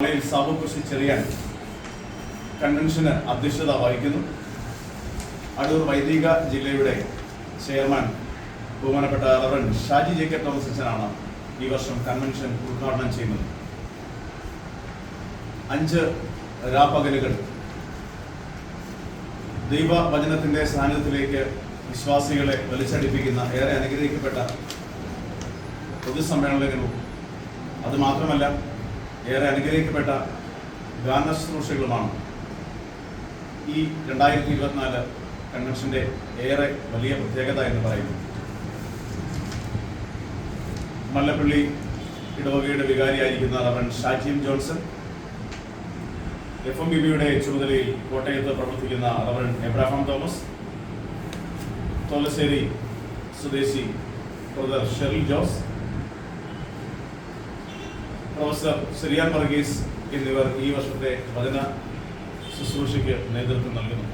ജില്ലയിൽ സാബുകൃഷി ചെറിയാൻ കൺവെൻഷന് അധ്യക്ഷത വഹിക്കുന്നു. അടൂർ വൈദിക ജില്ലയുടെ ചെയർമാൻ ബഹുമാനപ്പെട്ട റവറൻ ഷാജി ജേക്കബ് തോമസ് അച്ഛനാണ് ഈ വർഷം കൺവെൻഷൻ ഉദ്ഘാടനം ചെയ്യുന്നത്. അഞ്ച് രാപ്പകലുകൾ ദൈവവചനത്തിന്റെ സാന്നിധ്യത്തിലേക്ക് വിശ്വാസികളെ വലിച്ചടിപ്പിക്കുന്ന ഏറെ അനുഗ്രഹിക്കപ്പെട്ട പൊതുസമ്മേളനങ്ങളും അത് മാത്രമല്ല ഏറെ അനുഗ്രഹിക്കപ്പെട്ട ഗാനശുശ്രൂഷകളുമാണ് ഈ രണ്ടായിരത്തി ഇരുപത്തിനാല് കൺവെൻഷന്റെ ഏറെ വലിയ പ്രത്യേകത എന്ന് പറയുന്നത്. മല്ലപ്പള്ളി ഇടവകയുടെ വികാരിയായിരിക്കുന്ന Rev Shajim Johnson F M B ബിയുടെ ചുമതലയിൽ കോട്ടയത്ത് പ്രവർത്തിക്കുന്ന റവൻ എബ്രാഹാം തോമസ് തോലശ്ശേരി സ്വദേശി ബ്രദർ ഷെറിൽ ജോസ് പ്രൊഫസർ ശ്രീയാൻ വർഗീസ് എന്നിവർ ഈ വർഷത്തെ വചന ശുശ്രൂഷയ്ക്ക് നേതൃത്വം നൽകുന്നു.